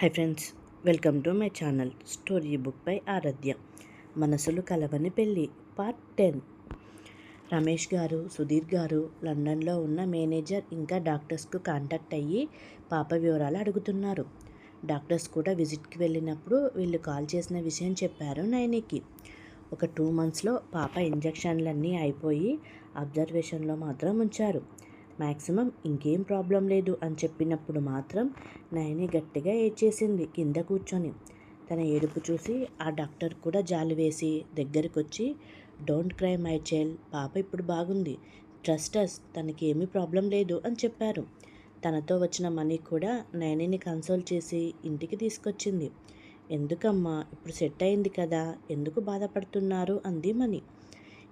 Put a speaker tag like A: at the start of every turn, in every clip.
A: Hi friends welcome to my channel story book by Aradhya మనసులు కలవని పెళ్ళి part ten Ramesh గారు సుధీర్ గారు లండన్లో ఉన్న మేనేజర్ ఇంకా డాక్టర్స్కు కాంటాక్ట్ అయ్యి పాప వివరాలు అడుగుతున్నారు. డాక్టర్స్ కూడా విజిట్కి వెళ్ళినప్పుడు వీళ్ళు కాల్ చేసిన విషయం చెప్పారు నైనికి ఒక టూ మంత్స్లో పాప ఇంజక్షన్లన్నీ అయిపోయి అబ్జర్వేషన్లో మాత్రం ఉంచారు. మ్యాక్సిమం ఇంకేం ప్రాబ్లం లేదు అని చెప్పినప్పుడు మాత్రం నయని గట్టిగా ఏడ్చేసింది కింద కూర్చొని. తన ఏడుపు చూసి ఆ డాక్టర్ కూడా జాలి వేసి దగ్గరికి వచ్చి డోంట్ క్రై మై చైల్డ్ పాప ఇప్పుడు బాగుంది. ట్రస్ట్ అస్ తనకి ఏమీ ప్రాబ్లం లేదు అని చెప్పారు. తనతో వచ్చిన మనీ కూడా నయనిని కన్సోల్ చేసి ఇంటికి తీసుకొచ్చింది. ఎందుకమ్మా ఇప్పుడు సెట్ అయింది కదా ఎందుకు బాధపడుతున్నారు? అంది మనీ.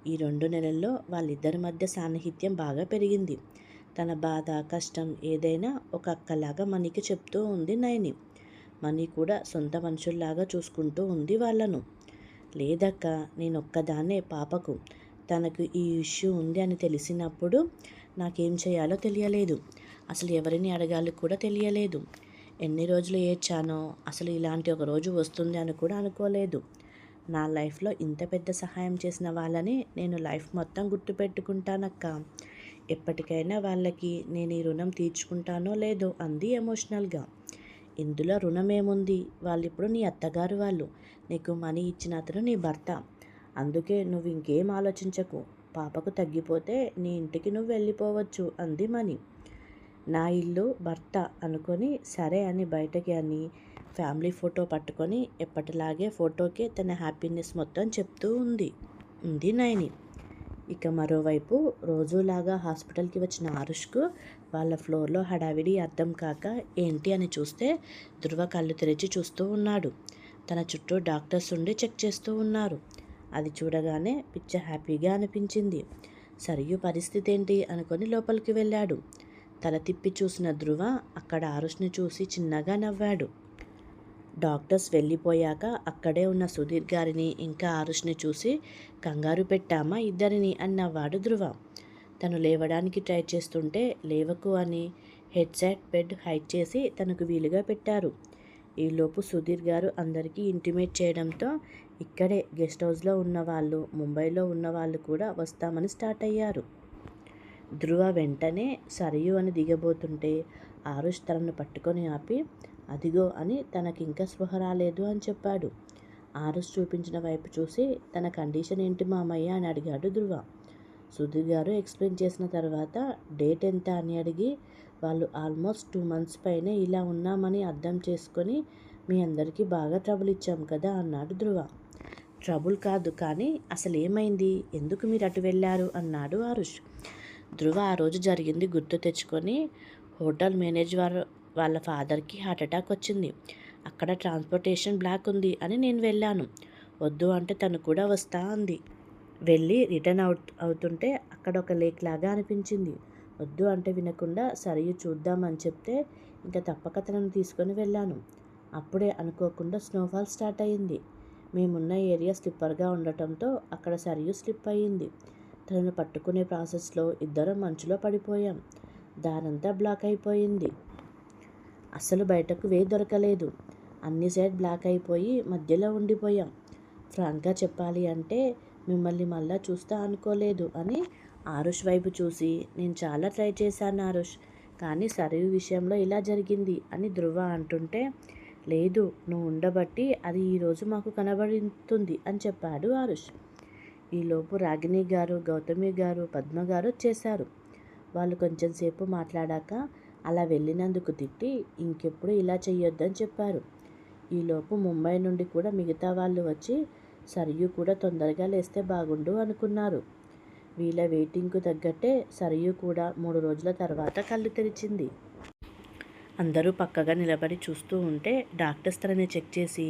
A: ఈ రెండు నెలల్లో వాళ్ళిద్దరి మధ్య సాన్నిహిత్యం బాగా పెరిగింది. తన బాధ కష్టం ఏదైనా ఒక అక్కలాగా మనీకి చెప్తూ ఉంది నయని. మనీ కూడా సొంత మనుషుల్లాగా చూసుకుంటూ ఉంది వాళ్ళను. లేదక్క నేను ఒక్కదాన్నే పాపకు. తనకు ఈ ఇష్యూ ఉంది అని తెలిసినప్పుడు నాకేం చేయాలో తెలియలేదు. అసలు ఎవరిని అడగాలి కూడా తెలియలేదు. ఎన్ని రోజులు ఏడ్చానో అసలు ఇలాంటి ఒక రోజు వస్తుంది అని కూడా అనుకోలేదు. నా లైఫ్లో ఇంత పెద్ద సహాయం చేసిన వాళ్ళని నేను లైఫ్ మొత్తం గుర్తుపెట్టుకుంటానక్క. ఎప్పటికైనా వాళ్ళకి నేను ఈ రుణం తీర్చుకుంటానో లేదో అంది ఎమోషనల్గా. ఇందులో రుణం ఏముంది వాళ్ళు ఇప్పుడు నీ అత్తగారు వాళ్ళు. నీకు మనీ ఇచ్చిన అతను నీ భర్త. అందుకే నువ్వు ఇంకేం ఆలోచించకు. పాపకు తగ్గిపోతే నీ ఇంటికి నువ్వు వెళ్ళిపోవచ్చు అంది మనీ. నా ఇల్లు భర్త అనుకొని సరే అని బయటకి అని ఫ్యామిలీ ఫోటో పట్టుకొని ఎప్పటిలాగే ఫోటోకే తన హ్యాపీనెస్ మొత్తం చెప్తూ ఉంది ఉంది నైని ఇక మరోవైపు రోజులాగా హాస్పిటల్కి వచ్చిన ఆరుష్కు వాళ్ళ ఫ్లోర్లో హడావిడి అర్థం కాక ఏంటి అని చూస్తే ధృవ కళ్ళు తెరిచి చూస్తూ ఉన్నాడు. తన చుట్టూ డాక్టర్స్ ఉండి చెక్ చేస్తూ ఉన్నారు. అది చూడగానే పిచ్చ హ్యాపీగా అనిపించింది. సరియు పరిస్థితి ఏంటి అనుకొని లోపలికి వెళ్ళాడు. తల తిప్పి చూసిన ధృవ అక్కడ ఆరుష్ని చూసి చిన్నగా నవ్వాడు. డాక్టర్స్ వెళ్ళిపోయాక అక్కడే ఉన్న సుధీర్ గారిని ఇంకా ఆరుష్ని చూసి కంగారు పెట్టామా ఇద్దరిని? అన్నవాడు ధృవ. తను లేవడానికి ట్రై చేస్తుంటే లేవకు అని హెడ్సెట్ బెడ్ హైట్ చేసి తనకు వీలుగా పెట్టారు. ఈలోపు సుధీర్ గారు అందరికీ ఇంటిమేట్ చేయడంతో ఇక్కడే గెస్ట్ హౌస్లో ఉన్న వాళ్ళు ముంబైలో ఉన్న వాళ్ళు కూడా వస్తామని స్టార్ట్ అయ్యారు. ధృవ వెంటనే సరియు అని దిగబోతుంటే ఆరుష్ తనను పట్టుకొని ఆపి అదిగో అని తనకింకా స్పృహ రాలేదు అని చెప్పాడు. ఆరుష్ చూపించిన వైపు చూసి తన కండిషన్ ఏంటి మామయ్య అని అడిగాడు ధృవ. సుధీర్ గారు ఎక్స్ప్లెయిన్ చేసిన తర్వాత డేట్ ఎంత అని అడిగి వాళ్ళు ఆల్మోస్ట్ టూ మంత్స్ పైనే ఇలా ఉన్నామని అర్థం చేసుకొని మీ అందరికీ బాగా ట్రబుల్ ఇచ్చాం కదా అన్నాడు ధృవ. ట్రబుల్ కాదు కానీ అసలు ఏమైంది? ఎందుకు మీరు అటు వెళ్ళారు? అన్నాడు ఆరుష్. ధృవ ఆ రోజు జరిగింది గుర్తు తెచ్చుకొని హోటల్ మేనేజర్ వాళ్ళ ఫాదర్కి హార్ట్ అటాక్ వచ్చింది. అక్కడ ట్రాన్స్పోర్టేషన్ బ్లాక్ ఉంది అని నేను వెళ్ళాను. వద్దు అంటే తను కూడా వస్తా అంది. వెళ్ళి రిటర్న్ అవుట్ అవుతుంటే అక్కడ ఒక లేక్ లాగా అనిపించింది. వద్దు అంటే వినకుండా సరే చూద్దామని చెప్తే ఇంకా తప్పక తనను తీసుకొని వెళ్ళాను. అప్పుడే అనుకోకుండా స్నోఫాల్ స్టార్ట్ అయ్యింది. మేమున్న ఏరియా స్లిప్పర్గా ఉండటంతో అక్కడ సరియు స్లిప్ అయ్యింది. తనను పట్టుకునే ప్రాసెస్లో ఇద్దరం మంచులో పడిపోయాం. దానంతా బ్లాక్ అయిపోయింది. అస్సలు బయటకు వే దొరకలేదు. అన్ని సైడ్ బ్లాక్ అయిపోయి మధ్యలో ఉండిపోయాం. ఫ్రాంక్గా చెప్పాలి అంటే మిమ్మల్ని మళ్ళా చూస్తా అనుకోలేదు అని ఆరుష్ వైపు చూసి నేను చాలా ట్రై చేశాను ఆరుష్ కానీ సరియు విషయంలో ఇలా జరిగింది అని ధృవ అంటుంటే లేదు నువ్వు ఉండబట్టి అది ఈరోజు మాకు కనబడుతుంది అని చెప్పాడు ఆరుష్. ఈలోపు రాగిణి గారు గౌతమి గారు పద్మ గారు వచ్చేశారు. వాళ్ళు కొంచెం సేపు మాట్లాడాక అలా వెళ్ళినందుకు తిట్టి ఇంకెప్పుడు ఇలా చెయ్యొద్దని చెప్పారు. ఈలోపు ముంబై నుండి కూడా మిగతా వాళ్ళు వచ్చి సరియు కూడా తొందరగా లేస్తే బాగుండు అనుకున్నారు. వీళ్ళ వెయిటింగ్కు తగ్గట్టే సరియు కూడా మూడు రోజుల తర్వాత కళ్ళు తెరిచింది. అందరూ పక్కగా నిలబడి చూస్తూ ఉంటే డాక్టర్స్ తనని చెక్ చేసి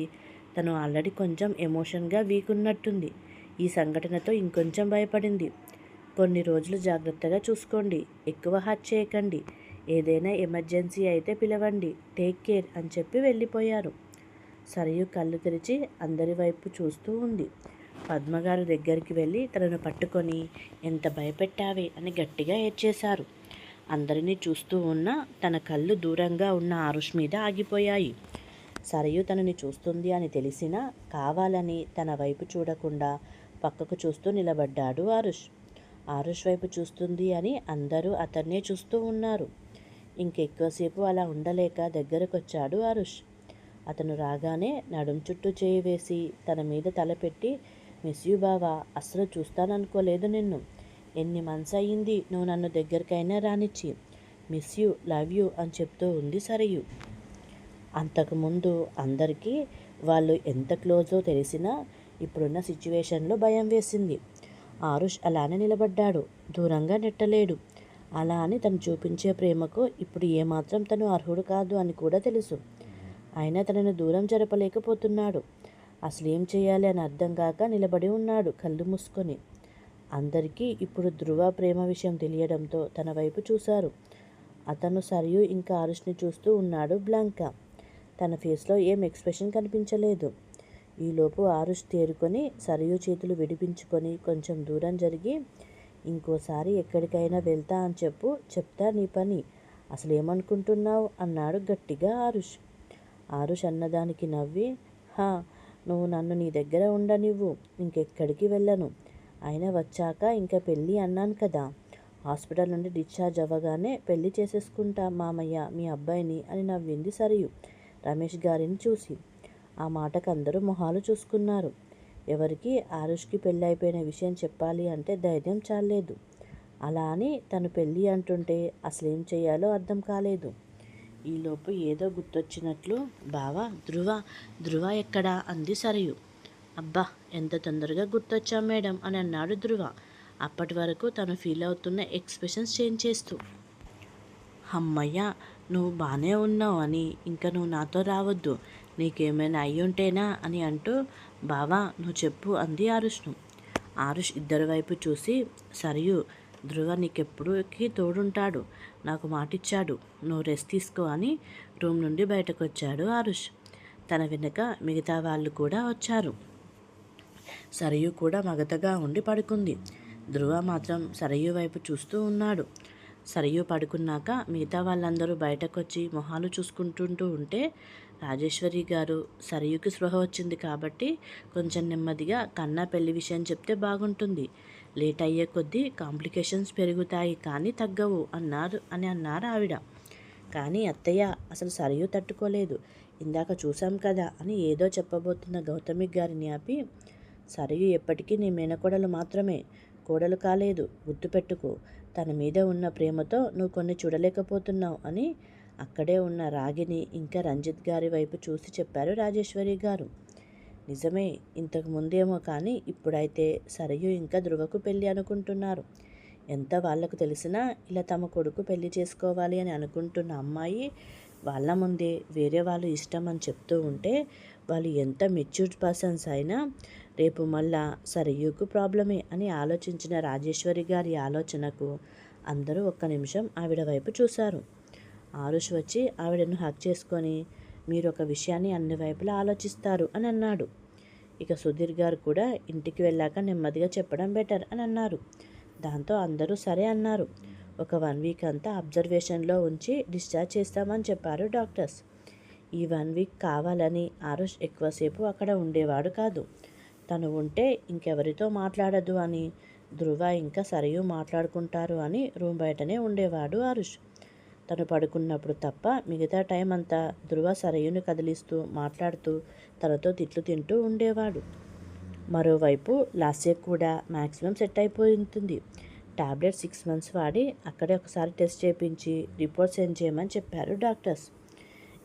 A: తను ఆల్రెడీ కొంచెం ఎమోషన్గా వీక్ ఉన్నట్టుంది. ఈ సంఘటనతో ఇంకొంచెం భయపడింది. కొన్ని రోజులు జాగ్రత్తగా చూసుకోండి ఎక్కువ హార్ట్ చేయకండి. ఏదైనా ఎమర్జెన్సీ అయితే పిలవండి టేక్ కేర్ అని చెప్పి వెళ్ళిపోయారు. సరయు కళ్ళు తెరిచి అందరి వైపు చూస్తూ ఉంది. పద్మగారు దగ్గరికి వెళ్ళి తనను పట్టుకొని ఎంత భయపెట్టావే అని గట్టిగా ఏడ్చేశారు. అందరినీ చూస్తూ ఉన్న తన కళ్ళు దూరంగా ఉన్న ఆరుష్ మీద ఆగిపోయాయి. సరయు తనని చూస్తుంది అని తెలిసినా కావాలని తన వైపు చూడకుండా పక్కకు చూస్తూ నిలబడ్డాడు ఆరుష్. ఆరుష్ వైపు చూస్తుంది అని అందరూ అతన్నే చూస్తూ ఉన్నారు. ఇంకెక్కువసేపు అలా ఉండలేక దగ్గరకొచ్చాడు అరుష్ అతను రాగానే నడుం చుట్టూ చేయి వేసి తన మీద తలపెట్టి మిస్ యూ బావా అస్సలు చూస్తాననుకోలేదు నిన్ను. ఎన్ని మంత్స్ అయ్యింది నువ్వు నన్ను దగ్గరికైనా రానిచ్చి. మిస్ యూ లవ్ యూ అని చెప్తూ ఉంది సరయు. అంతకుముందు అందరికీ వాళ్ళు ఎంత క్లోజో తెలిసినా ఇప్పుడున్న సిచ్యువేషన్లో భయం వేసింది. ఆరుష్ అలానే నిలబడ్డాడు. దూరంగా నెట్టలేడు. అలా అని తను చూపించే ప్రేమకు ఇప్పుడు ఏమాత్రం తను అర్హుడు కాదు అని కూడా తెలుసు. అయినా తనను దూరం జరపలేకపోతున్నాడు. అసలు ఏం చేయాలి అని అర్థం కాక నిలబడి ఉన్నాడు కళ్ళు మూసుకొని. అందరికీ ఇప్పుడు ధృవ ప్రేమ విషయం తెలియడంతో తన వైపు చూశారు. అతను సరియు ఇంకా ఆరుష్ని చూస్తూ ఉన్నాడు బ్లాంకా. తన ఫేస్లో ఏం ఎక్స్ప్రెషన్ కనిపించలేదు. ఈలోపు ఆరుష్ తేరుకొని సరియు చేతులు విడిపించుకొని కొంచెం దూరం జరిగి ఇంకోసారి ఎక్కడికైనా వెళ్తా అని చెప్పు చెప్తా నీ పని. అసలు ఏమనుకుంటున్నావు అన్నాడు గట్టిగా ఆరుష్. ఆరుష్ అన్నదానికి నవ్వి హా నువ్వు నన్ను నీ దగ్గర ఉండనివ్వు ఇంకెక్కడికి వెళ్ళను. అయినా వచ్చాక ఇంకా పెళ్ళి అన్నాను కదా. హాస్పిటల్ నుండి డిశ్చార్జ్ అవ్వగానే పెళ్ళి చేసేసుకుంటా మామయ్య మీ అబ్బాయిని అని నవ్వింది సరియు రమేష్ గారిని చూసి. ఆ మాటకు అందరూ మొహాలు చూసుకున్నారు. ఎవరికి ఆరుష్కి పెళ్ళి అయిపోయిన విషయం చెప్పాలి అంటే ధైర్యం చాలేదు అలా అని తను పెళ్ళి అంటుంటే అసలేం చేయాలో అర్థం కాలేదు. ఈలోపు ఏదో గుర్తొచ్చినట్లు బావా ధృవ ధృవ ఎక్కడా? అంది సరయు. అబ్బా ఎంత తొందరగా గుర్తొచ్చా మేడం అని అన్నాడు ధృవ అప్పటి వరకు తను ఫీల్ అవుతున్న ఎక్స్ప్రెషన్స్ చేంజ్ చేస్తూ. అమ్మయ్య నువ్వు బాగానే ఉన్నావు అని ఇంకా నువ్వు నాతో రావద్దు. నీకేమైనా అయ్యుంటేనా? అని అంటూ బావా నువ్వు చెప్పు అంది ఆరుష్ను. ఆరుష్ ఇద్దరి వైపు చూసి సరియు ధృవ నీకెప్పుడుకి తోడుంటాడు? నాకు మాటిచ్చాడు. నువ్వు రెస్ట్ తీసుకో అని రూమ్ నుండి బయటకు వచ్చాడు ఆరుష్. తన వెనుక మిగతా వాళ్ళు కూడా వచ్చారు. సరయు కూడా మగతగా ఉండి పడుకుంది. ధృవ మాత్రం సరయు వైపు చూస్తూ ఉన్నాడు. సరయు పడుకున్నాక మిగతా వాళ్ళందరూ బయటకొచ్చి మొహాలు చూసుకుంటుంటూ ఉంటే రాజేశ్వరి గారు సరయుకి స్పృహ వచ్చింది కాబట్టి కొంచెం నెమ్మదిగా కన్నా పెళ్ళి విషయం చెప్తే బాగుంటుంది. లేట్ అయ్యే కొద్దీ కాంప్లికేషన్స్ పెరుగుతాయి కానీ తగ్గవు అన్నారు అని అన్నారు ఆవిడ. కానీ అత్తయ్య అసలు సరయు తట్టుకోలేదు. ఇందాక చూసాం కదా అని ఏదో చెప్పబోతున్న గౌతమి గారిని ఆపి సరయు ఎప్పటికీ నీ మేనకోడలు మాత్రమే. కోడలు కాలేదు గుర్తుపెట్టుకో. తన మీద ఉన్న ప్రేమతో నువ్వు కొన్ని చూడలేకపోతున్నావు అని అక్కడే ఉన్న రాగిని ఇంకా రంజిత్ గారి వైపు చూసి చెప్పారు రాజేశ్వరి గారు. నిజమే ఇంతకు ముందేమో కానీ ఇప్పుడైతే సరయు ఇంకా ధృవకు పెళ్ళి అనుకుంటున్నారు. ఎంత వాళ్ళకు తెలిసినా ఇలా తమ కొడుకు పెళ్ళి చేసుకోవాలి అని అనుకుంటున్న అమ్మాయి వాళ్ళ ముందే వేరే వాళ్ళు ఇష్టం అని చెప్తూ ఉంటే వాళ్ళు ఎంత మెచ్యూర్డ్ పర్సన్స్ అయినా రేపు మళ్ళా సరయుకు ప్రాబ్లమే అని ఆలోచించిన రాజేశ్వరి గారి ఆలోచనకు అందరూ ఒక్క నిమిషం ఆవిడ వైపు చూశారు. ఆరుష్ వచ్చి ఆవిడను హక్ చేసుకొని మీరు ఒక విషయాన్ని అన్ని వైపులా ఆలోచిస్తారు అని అన్నాడు. ఇక సుధీర్ గారు కూడా ఇంటికి వెళ్ళాక నెమ్మదిగా చెప్పడం బెటర్ అని అన్నారు. దాంతో అందరూ సరే అన్నారు. ఒక వన్ వీక్ అంతా అబ్జర్వేషన్లో ఉంచి డిశ్చార్జ్ చేస్తామని చెప్పారు డాక్టర్స్. ఈ వన్ వీక్ కావాలని ఆరుష్ ఎక్కువసేపు అక్కడ ఉండేవాడు కాదు. తను ఉంటే ఇంకెవరితో మాట్లాడదు అని ధృవ ఇంకా సరయు మాట్లాడుకుంటారు అని రూమ్ బయటనే ఉండేవాడు ఆరుష్ తను పడుకున్నప్పుడు తప్ప మిగతా టైం అంతా ధృవ సరయుని కదిలిస్తూ మాట్లాడుతూ తనతో తిట్లు తింటూ ఉండేవాడు. మరోవైపు లాస్య కూడా మ్యాక్సిమం సెట్ అయిపోతుంది టాబ్లెట్ సిక్స్ మంత్స్ వాడి అక్కడే ఒకసారి టెస్ట్ చేయించి రిపోర్ట్ సెండ్ చేయమని చెప్పారు డాక్టర్స్.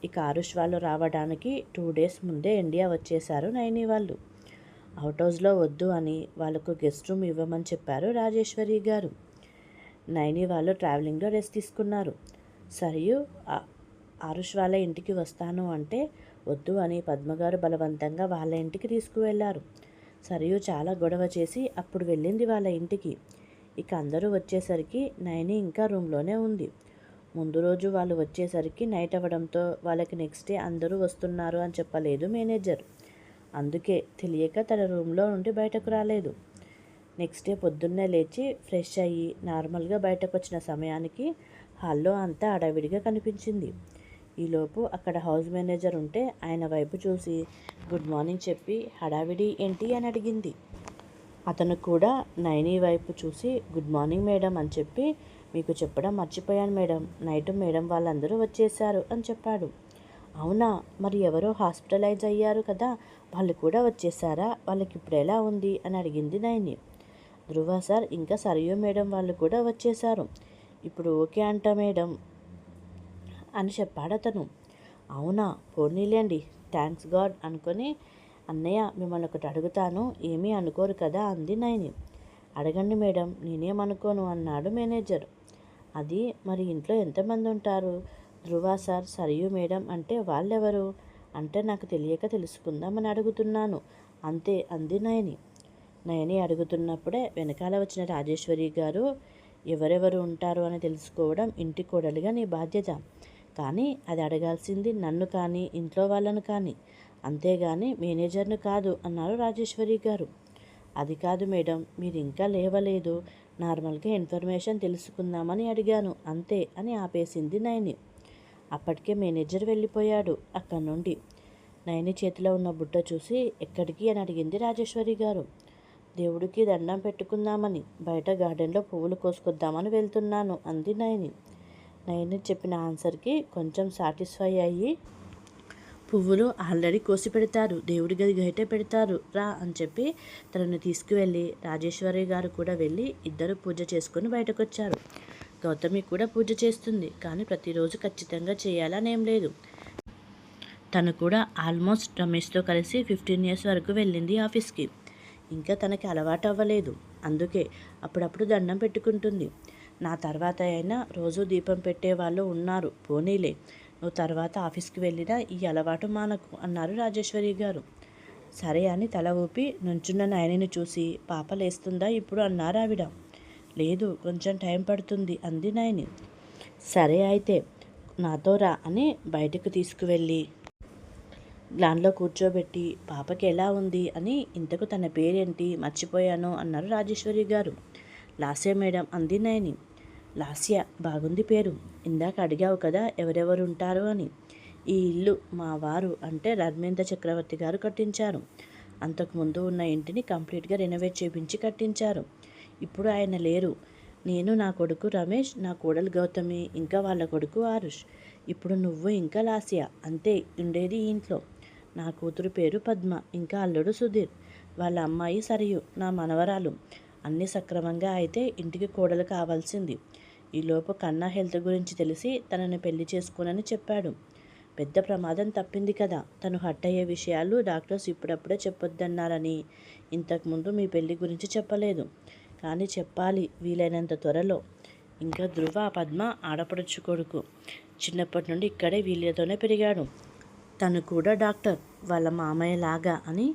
A: ఇక ఆరుష్ వాళ్ళు రావడానికి టూ డేస్ ముందే ఇండియా వచ్చేశారు నైని వాళ్ళు. అవుట్ హౌస్లో వద్దు అని వాళ్ళకు గెస్ట్ రూమ్ ఇవ్వమని చెప్పారు రాజేశ్వరి గారు. నైని వాళ్ళు ట్రావెలింగ్లో రెస్ట్ తీసుకున్నారు. సరియు ఆరుష్ వాళ్ళ ఇంటికి వస్తాను అంటే వద్దు అని పద్మగారు బలవంతంగా వాళ్ళ ఇంటికి తీసుకువెళ్ళారు. సరియు చాలా గొడవ చేసి అప్పుడు వెళ్ళింది వాళ్ళ ఇంటికి. ఇక అందరూ వచ్చేసరికి నయని ఇంకా రూమ్లోనే ఉంది. ముందు రోజు వాళ్ళు వచ్చేసరికి నైట్ అవ్వడంతో వాళ్ళకి నెక్స్ట్ డే అందరూ వస్తున్నారు అని చెప్పలేదు మేనేజర్. అందుకే తెలియక తన రూమ్లో నుండి బయటకు రాలేదు. నెక్స్ట్ డే పొద్దున్నే లేచి ఫ్రెష్ అయ్యి నార్మల్గా బయటకు వచ్చిన సమయానికి హాల్లో అంతా అడవిడిగా కనిపించింది. ఈలోపు అక్కడ హౌస్ మేనేజర్ ఉంటే ఆయన వైపు చూసి గుడ్ మార్నింగ్ చెప్పి హడావిడి ఏంటి? అని అడిగింది. అతను కూడా నైని వైపు చూసి గుడ్ మార్నింగ్ మేడం అని చెప్పి మీకు చెప్పడం మర్చిపోయాను మేడం. నైట్ మేడం వాళ్ళందరూ వచ్చేసారు అని చెప్పాడు. అవునా? మరి ఎవరో హాస్పిటలైజ్ అయ్యారు కదా. వాళ్ళు కూడా వచ్చేసారా వాళ్ళకి ఇప్పుడు ఎలా ఉంది? అని అడిగింది నైని. ధృవ సార్ ఇంకా సరియో మేడం వాళ్ళు కూడా వచ్చేసారు ఇప్పుడు ఓకే అంట మేడం అని చెప్పాడు అతను. అవునా పోనీలేండి థ్యాంక్స్ గాడ్ అనుకొని అన్నయ్య మిమ్మల్ని ఒకటి అడుగుతాను ఏమీ అనుకోరు కదా అంది నైని అడగండి మేడం నేనేమనుకోను అన్నాడు మేనేజర్. అది మరి ఇంట్లో ఎంతమంది ఉంటారు? ధృవ సార్ సరియు మేడం అంటే వాళ్ళెవరు? అంటే నాకు తెలియక తెలుసుకుందామని అడుగుతున్నాను అంతే అంది నయని. నయని అడుగుతున్నప్పుడే వెనకాల వచ్చిన రాజేశ్వరి గారు ఎవరెవరు ఉంటారు అని తెలుసుకోవడం ఇంటి కోడలిగా నీ బాధ్యత. కానీ అది అడగాల్సింది నన్ను కానీ ఇంట్లో వాళ్ళను కానీ. అంతేగాని మేనేజర్ను కాదు అన్నారు రాజేశ్వరి గారు. అది కాదు మేడం మీరు ఇంకా లేవలేదు. నార్మల్గా ఇన్ఫర్మేషన్ తెలుసుకుందామని అడిగాను. అంతే అని ఆపేసింది నయని. అప్పటికే మేనేజర్ వెళ్ళిపోయాడు అక్కడి నుండి. నయని చేతిలో ఉన్న బుట్ట చూసి ఎక్కడికి అని అడిగింది రాజేశ్వరి గారు. దేవుడికి దండం పెట్టుకుందామని బయట గార్డెన్లో పువ్వులు కోసుకొద్దామని వెళ్తున్నాను అంది నయని. నయని చెప్పిన ఆన్సర్కి కొంచెం సాటిస్ఫై అయ్యి పువ్వులు ఆల్రెడీ కోసి పెడతారు దేవుడి గది గైటే పెడతారు రా అని చెప్పి తనను తీసుకువెళ్ళి రాజేశ్వరి గారు కూడా వెళ్ళి ఇద్దరు పూజ చేసుకుని బయటకు వచ్చారు గౌతమి కూడా పూజ చేస్తుంది కానీ ప్రతిరోజు ఖచ్చితంగా చేయాలనేం లేదు. తను కూడా ఆల్మోస్ట్ రమేష్తో కలిసి ఫిఫ్టీన్ ఇయర్స్ వరకు వెళ్ళింది ఆఫీస్కి. ఇంకా తనకి అలవాటు అవ్వలేదు అందుకే అప్పుడప్పుడు దండం పెట్టుకుంటుంది. నా తర్వాత అయినా రోజు దీపం పెట్టే వాళ్ళు ఉన్నారు. పోనీలే నువ్వు తర్వాత ఆఫీస్కి వెళ్ళినా ఈ అలవాటు మానకు అన్నారు రాజేశ్వరి గారు. సరే అని తల ఊపి నుంచున్న నాయనని చూసి పాప లేస్తుందా ఇప్పుడు? అన్నారు ఆవిడ. లేదు కొంచెం టైం పడుతుంది అంది నాయని. సరే అయితే నాతో రా అని బయటకు తీసుకువెళ్ళి గ్లాన్లో కూర్చోబెట్టి పాపకి ఎలా ఉంది అని ఇంతకు తన పేరేంటి? మర్చిపోయాను అన్నారు రాజేశ్వరి గారు. లాస్య మేడం అంది నయని. లాస్య బాగుంది పేరు. ఇందాక అడిగావు కదా ఎవరెవరు ఉంటారు అని. ఈ ఇల్లు మా వారు అంటే ధర్మేంద్ర చక్రవర్తి గారు కట్టించారు. అంతకుముందు ఉన్న ఇంటిని కంప్లీట్గా రెనోవేట్ చేయించి కట్టించారు. ఇప్పుడు ఆయన లేరు. నేను నా కొడుకు రమేష్ నా కోడలు గౌతమి ఇంకా వాళ్ళ కొడుకు ఆరుష్. ఇప్పుడు నువ్వు ఇంకా లాసియా. అంతే ఉండేది ఇంట్లో. నా కూతురు పేరు పద్మ ఇంకా అల్లుడు సుధీర్. వాళ్ళ అమ్మాయి సరియు నా మనవరాలు. అన్నీ సక్రమంగా అయితే ఇంటికి కోడలు కావాల్సింది. ఈలోపు కన్నా హెల్త్ గురించి తెలిసి తనని పెళ్ళి చేసుకోనని చెప్పాడు. పెద్ద ప్రమాదం తప్పింది కదా. తను హట్ అయ్యే విషయాలు డాక్టర్స్ ఇప్పుడప్పుడే చెప్పొద్దన్నారని. ఇంతకుముందు మీ పెళ్ళి గురించి చెప్పలేదు. కానీ చెప్పాలి వీలైనంత త్వరలో. ఇంకా ధృవ పద్మ ఆడపడుచు కొడుకు. చిన్నప్పటి నుండి ఇక్కడే వీళ్ళతోనే పెరిగాడు. తను కూడా డాక్టర్ వాళ్ళ మామయ్య లాగా అని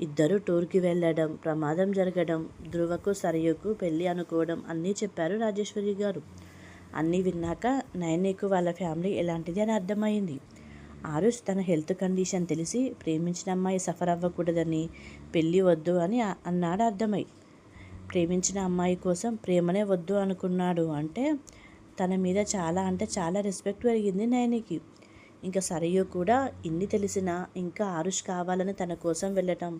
A: ఇద్దరు టూర్కి వెళ్ళడం ప్రమాదం జరగడం ధృవకు సరయుకు పెళ్ళి అనుకోవడం అన్నీ చెప్పారు రాజేశ్వరి గారు. అన్నీ విన్నాక నయనీకు వాళ్ళ ఫ్యామిలీ ఎలాంటిది అని అర్థమైంది. ఆరుష్ తన హెల్త్ కండిషన్ తెలిసి ప్రేమించిన అమ్మాయి సఫర్ అవ్వకూడదని పెళ్ళి వద్దు అని అన్నాడు అర్థమై. ప్రేమించిన అమ్మాయి కోసం ప్రేమనే వద్దు అనుకున్నాడు అంటే తన మీద చాలా అంటే చాలా రెస్పెక్ట్ పెరిగింది నయనికి. ఇంకా సరయు కూడా ఇన్ని తెలిసినా ఇంకా ఆరుష్ కావాలని తన కోసం వెళ్ళటం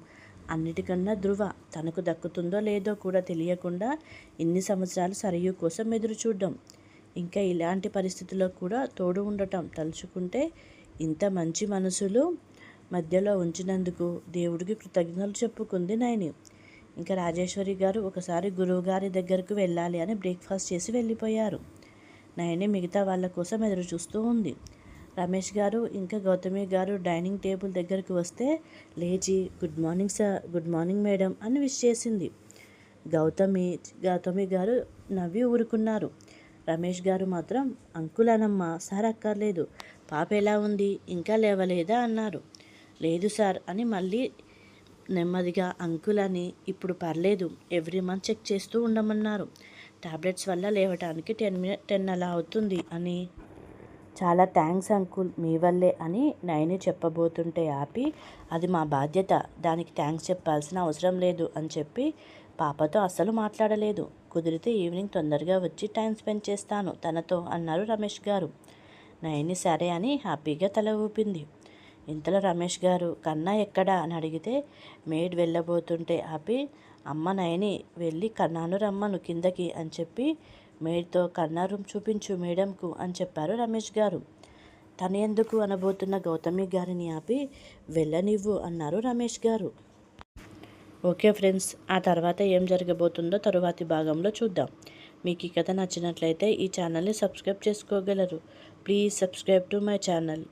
A: అన్నిటికన్నా ధృవ తనకు దక్కుతుందో లేదో కూడా తెలియకుండా ఇన్ని సంవత్సరాలు సరయు కోసం ఎదురు చూడడం. ఇంకా ఇలాంటి పరిస్థితుల్లో కూడా తోడు ఉండటం తలుచుకుంటే ఇంత మంచి మనసులు మధ్యలో ఉంచినందుకు దేవుడికి కృతజ్ఞతలు చెప్పుకుంది నయని ఇంకా రాజేశ్వరి గారు ఒకసారి గురువుగారి దగ్గరకు వెళ్ళాలి అని బ్రేక్ఫాస్ట్ చేసి వెళ్ళిపోయారు. నయని మిగతా వాళ్ళ కోసం ఎదురు చూస్తూ ఉంది. రమేష్ గారు ఇంకా గౌతమి గారు డైనింగ్ టేబుల్ దగ్గరకు వస్తే లేచి good morning sir good morning madam అని విష్ చేసింది. గౌతమి గౌతమి గారు నవ్వి ఊరుకున్నారు. రమేష్ గారు మాత్రం అంకులనమ్మ సార్ అక్కర్లేదు. పాప ఎలా ఉంది? ఇంకా లేవలేదా? అన్నారు. లేదు సార్ అని మళ్ళీ నెమ్మదిగా అంకుల్ అని ఇప్పుడు పర్లేదు ఎవ్రీ మంత్ చెక్ చేస్తూ ఉండమన్నారు. టాబ్లెట్స్ వల్ల లేవటానికి టెన్ మినిట్ టెన్ అలా అవుతుంది అని చాలా థ్యాంక్స్ అంకుల్ మీ వల్లే అని నయని చెప్పబోతుంటే ఆపి అది మా బాధ్యత దానికి థ్యాంక్స్ చెప్పాల్సిన అవసరం లేదు అని చెప్పి పాపతో అస్సలు మాట్లాడలేదు. కుదిరితే ఈవినింగ్ తొందరగా వచ్చి టైం స్పెండ్ చేస్తాను తనతో అన్నారు రమేష్ గారు. నయని సరే అని హ్యాపీగా తల ఊపింది. ఇంతలో రమేష్ గారు కన్నా ఎక్కడా? అని అడిగితే మేడ్ వెళ్ళబోతుంటే ఆపి అమ్మ నయని వెళ్ళి కన్నాను రమ్మను కిందకి అని చెప్పి మేడ్తో కన్నారం రూమ్ చూపించు మేడంకు అని చెప్పారు రమేష్ గారు. తను ఎందుకు అనబోతున్న గౌతమి గారిని ఆపి వెళ్ళనివ్వు అన్నారు రమేష్ గారు. ఓకే ఫ్రెండ్స్ ఆ తర్వాత ఏం జరగబోతుందో తరువాతి భాగంలో చూద్దాం. మీకు ఈ కథ నచ్చినట్లయితే ఈ ఛానల్ని సబ్స్క్రైబ్ చేసుకోగలరు. Please subscribe to my channel.